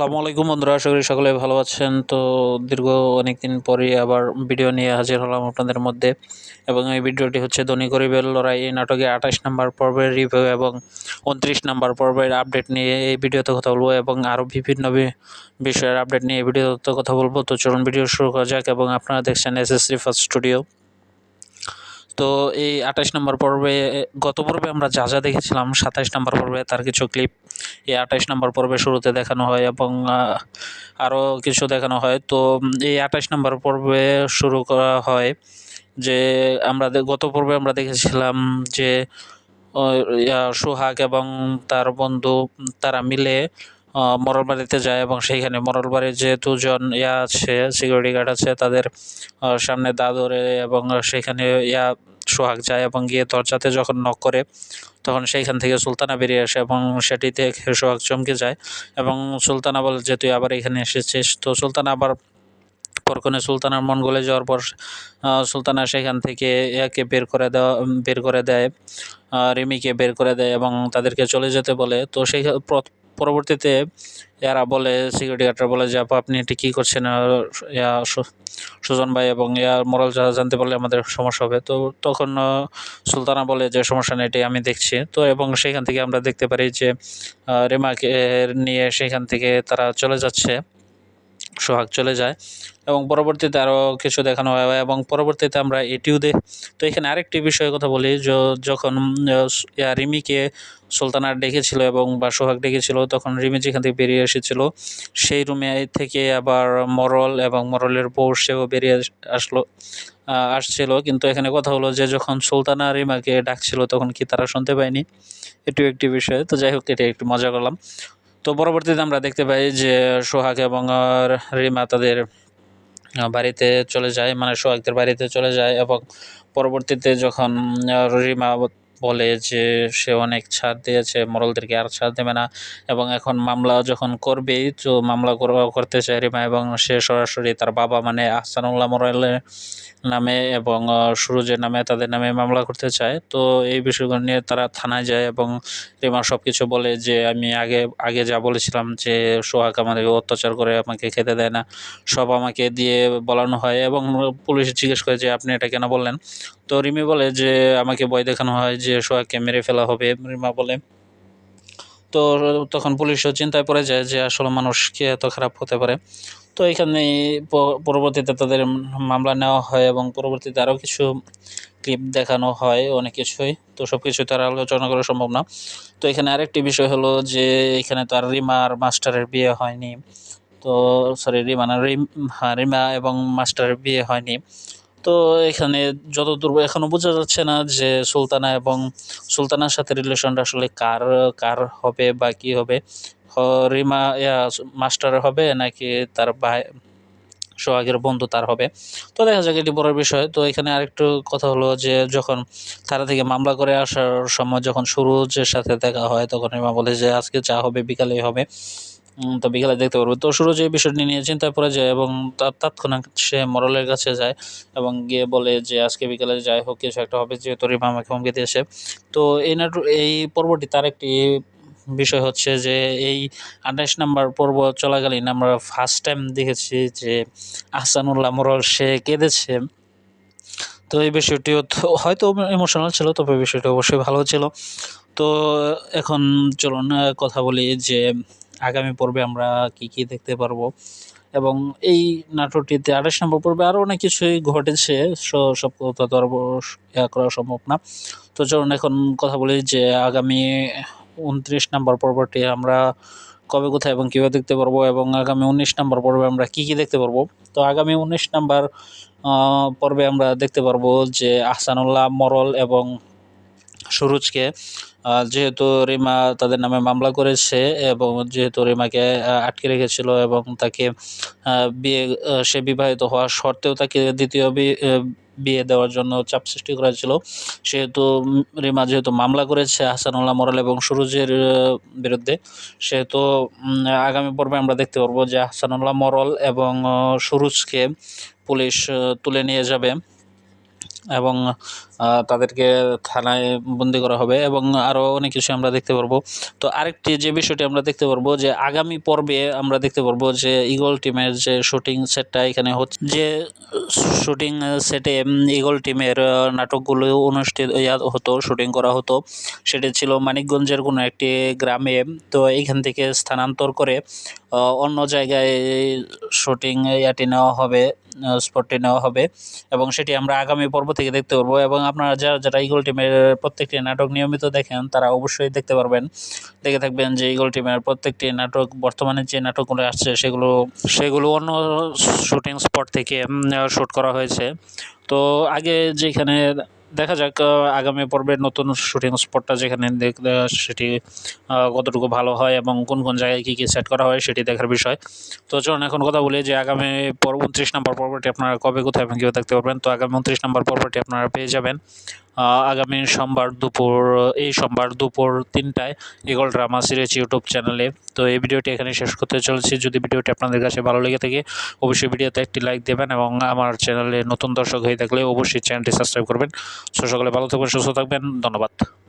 আসসালামু আলাইকুম বন্ধুরা, আশা করি সকলে ভালো আছেন। তো দীর্ঘ অনেক দিন পরে আবার ভিডিও নিয়ে হাজির হলাম আপনাদের মধ্যে এবং এই ভিডিওটি হচ্ছে ধনী গরিবের লড়াই। এই নাটকে আঠাশ নম্বর পর্বের রিভিউ এবং উনত্রিশ নাম্বার পর্বের আপডেট নিয়ে এই ভিডিওতে কথা বলব এবং আরও বিভিন্ন বিষয়ের আপডেট নিয়ে এই ভিডিওতে কথা বলব। তো চলুন ভিডিও শুরু করা যাক এবং আপনারা দেখছেন এস এস ফার্স্ট স্টুডিও তো এই আঠাশ নম্বর পর্বে, গত পর্বে আমরা যা যা দেখেছিলাম, সাতাশ নম্বর পর্বে তার কিছু ক্লিপ এই আঠাশ নম্বর পর্বে শুরুতে দেখানো হয় এবং আরও কিছু দেখানো হয়। তো এই আঠাশ নম্বর পর্বে শুরু করা হয় যে, আমরা গত পর্বে আমরা দেখেছিলাম যে সোহাগ এবং তার বন্ধু তারা মিলে আহ, মরল বাড়িতে যায় এবং সেইখানে মরল বাড়ির যে দুজন ইয়া আছে সিকিউরিটি গার্ড আছে তাদের সামনে দা ধরে এবং সেইখানে ইয়া সোহাগ যায় এবং গিয়ে দরজাতে যখন নক করে তখন সেইখান থেকে সুলতানা বেরিয়ে আসে এবং সেটি দেখে সোহাগ চমকে যায় এবং সুলতানা বলে যে তুই আবার এখানে এসেছিস? তো সুলতানা আবার পরক্ষণে সুলতানার মন গলে যাওয়ার পর সুলতানা সেখান থেকে ইয়াকে বের করে দেওয়া বের করে দেয় রিমিকে বের করে দেয় এবং তাদেরকে চলে যেতে বলে। তো সেই পরবর্তীতে এরা বলে সিকিউরিটি গার্ডরা বলে যে, আপা, আপনি এটি কী করছেন? ইয়া সুজন ভাই এবং ইয়ার মোরাল জানতে পারলে আমাদের সমস্যা হবে। তো তখন সুলতানা বলে যে, সমস্যা নেই এটি আমি দেখছি। তো এবং সেখান থেকে আমরা দেখতে পারি যে রিমাকে নিয়ে সেখান থেকে তারা চলে যাচ্ছে। সোহাগ চলে যায় এবং পরবর্তীতে আরও কিছু দেখানো হয় এবং পরবর্তীতে আমরা এটিও দেখ তো এখানে আরেকটি বিষয়ের কথা বলি যখন রিমিকে সুলতানা ডেকেছিল এবং বা সোহাগ ডেকেছিল, তখন রিমি যেখান থেকে বেরিয়ে এসেছিল, সেই রুমে থেকে আবার মরল এবং মরলের বউ সেও বেরিয়ে আসলো আসছিল। কিন্তু এখানে কথা হলো যে যখন সুলতানা রিমাকে ডাকছিল, তখন কি তারা শুনতে পায়নি? এটিও একটি বিষয়। তো যাই হোক, এটা একটু মজা করলাম। তো পরবর্তীতে আমরা দেখতে পাই যে সোহাগ এবং রিমা তাদের বাড়িতে চলে যায় মানে সোহাগদের বাড়িতে চলে যায় এবং পরবর্তীতে যখন রিমা বলে যে সে অনেক ছাড় দিয়েছে মরলদেরকে আর ছাড় দেবে না। এবং এখন মামলা যখন করবেই তো মামলা করতে চায় রিমা এবং সে সরাসরি তার বাবা মানে আহসানুল্লাহ মরলের নামে এবং সুরজের নামে তাদের নামে মামলা করতে চায়। তো এই বিষয়গুলো নিয়ে তারা থানায় যায় এবং রিমা সব কিছু বলে যে, আমি আগে আগে যা বলেছিলাম যে, সোহাগ আমাদেরকে অত্যাচার করে আমাকে খেতে দেয় না। সব আমাকে দিয়ে বলানো হয় এবং পুলিশ জিজ্ঞেস করে যে, আপনি এটা কেন বললেন? তো রিমি বলে যে, আমাকে ভয় দেখানো হয় যে, সোহাগকে মেরে ফেলা হবে, রিমা বলে। তো তখন পুলিশও চিন্তায় পড়ে যায় যে, আসলে মানুষ কি এত খারাপ হতে পারে। তো এখানে পরবর্তীতে তাদের মামলা নেওয়া হয় এবং পরবর্তীতে আরও কিছু ক্লিপ দেখানো হয় অনেক কিছুই। তো সব কিছু তারা আলোচনা করা সম্ভব না। তো এখানে আরেকটি বিষয় হলো যে, এখানে তো আর রিমা আর মাস্টারের বিয়ে হয়নি। তো সরি রিমা না, রিম হ্যাঁ রিমা এবং মাস্টারের বিয়ে হয়নি। তো এখানে যতদূর এখনও বোঝা যাচ্ছে না যে সুলতানা এবং সুলতানার সাথে রিলেশনটা আসলে কার কার হবে বা কী হবে? রিমা, ইয়া, মাস্টার হবে নাকি তার ভাই, সোহাগের বন্ধু তার হবে? তো দেখা যাক, এটি বড় বিষয়। তো এখানে আরেকটু কথা হলো যে যখন থানা থেকে মামলা করে আসার সময় যখন সুরজের সাথে দেখা হয়, তখন রিমা বলে যে আজকে যা হবে বিকালেই হবে। তো বিকেলে দেখতে পারব। তো সুরজ এই বিষয়টি নিয়ে চিন্তায় পড়ে যায় এবং তার তৎক্ষণাৎ সে মরলের কাছে যায় এবং গিয়ে বলে যে, আজকে বিকেলে যাই হোক, কিছু একটা হবে, যেহেতু রিমা আমাকে হুমকি দিয়েছে। তো এই নাটক এই পর্বটি তার একটি বিষয় হচ্ছে যে, এই আঠাশ নাম্বার পর্ব চলাকালীন আমরা ফার্স্ট টাইম দেখেছি যে আহসানুল্লাহ মোরল সে কেঁদেছে। তো এই বিষয়টিও তো হয়তো ইমোশনাল ছিল, তবে বিষয়টি অবশ্যই ভালো ছিল। তো এখন চলুন কথা বলি যে আগামী পর্বে আমরা কি কি দেখতে পারব? এবং এই নাটকটিতে আঠাশ নম্বর পর্বে আরও অনেক কিছুই ঘটেছে সব কথা তো আর করা সম্ভব না। তো চলুন এখন কথা বলি যে আগামী উনত্রিশ নম্বর পর্বটি আমরা কবে, কোথায় এবং কীভাবে দেখতে পারব এবং আগামী উনিশ নম্বর পর্বে আমরা কি কি দেখতে পারব? তো আগামী উনিশ নম্বর পর্বে আমরা দেখতে পারব যে আহসানুল্লাহ মরল এবং সুরজকে যেহেতু রিমা তাদের নামে মামলা করেছে এবং যেহেতু রিমাকে আটকে রেখেছিল এবং তাকে বিয়ে সে বিবাহিত হওয়ার সত্ত্বেও তাকে দ্বিতীয় বিয়ে দেওয়ার জন্য চাপ সৃষ্টি করেছিল। সেহেতু রিমা যেহেতু মামলা করেছে হাসানুল্লাহ মোরাল এবং সুরজের বিরুদ্ধে, সেহেতু আগামী পর্বে আমরা দেখতে পারব যে হাসানুল্লাহ মরল এবং সুরজকে পুলিশ তুলে নিয়ে যাবে। এবং তাদেরকে থানায় বন্দি করা হবে এবং আরও অনেক কিছু আমরা দেখতে পারব। তো আরেকটি যে বিষয়টি আমরা দেখতে পারব যে আগামী পর্বে আমরা দেখতে পারব যে ইগল টিমের যে শুটিং সেটটা এখানে হচ্ছে, যে শুটিং সেটে ইগল টিমের নাটকগুলো অনুষ্ঠিত হতো শুটিং করা হতো। সেটি ছিল মানিকগঞ্জের কোনো একটি গ্রামে, তো এইখান থেকে স্থানান্তর করে অন্য জায়গায় শুটিং ইয়াটি নেওয়া হবে স্পটটি নেওয়া হবে এবং সেটি আমরা আগামী পর্ব থেকে দেখতে পারব এবং আপনারা যারা যারা ইগল টিমের প্রত্যেকটি নাটক নিয়মিত দেখেন, তারা অবশ্যই দেখতে পারবেন। দেখে থাকবেন যে ইগল টিমের প্রত্যেকটি নাটক, বর্তমানে যে নাটকগুলো আসছে সেগুলো সেগুলো অন্য শুটিং স্পট থেকে শ্যুট করা হয়েছে। তো আগে যেখানে দেখা যাক আগামী পর্বের নতুন শুটিং স্পটটা যেখানে সেটি কতটুকু ভালো হয় এবং কোন কোন জায়গায় কী কী সেট করা হয় সেটি দেখার বিষয়। তো চলুন এখন কথা বলি যে আগামী পর্ব, উনত্রিশ নম্বর পর্বটি আপনারা কবে, কোথায় এবং কীভাবে দেখতে পারবেন। তো আগামী উনত্রিশ নম্বর পর্বটি আপনারা পেয়ে যাবেন আগামী সোমবার দুপুর, এই সোমবার দুপুর তিনটায় ইগল ড্রামা সিরিজ ইউটিউব চ্যানেলে। তো এই ভিডিওটি এখানে শেষ করতে চলেছি। যদি ভিডিওটি আপনাদের কাছে ভালো লেগে থাকে, অবশ্যই ভিডিওতে একটি লাইক দেবেন এবং আমার চ্যানেলে নতুন দর্শক হয়ে থাকলে অবশ্যই চ্যানেলটি সাবস্ক্রাইব করবেন। সো সকলে ভালো থাকবেন, সুস্থ থাকবেন। ধন্যবাদ।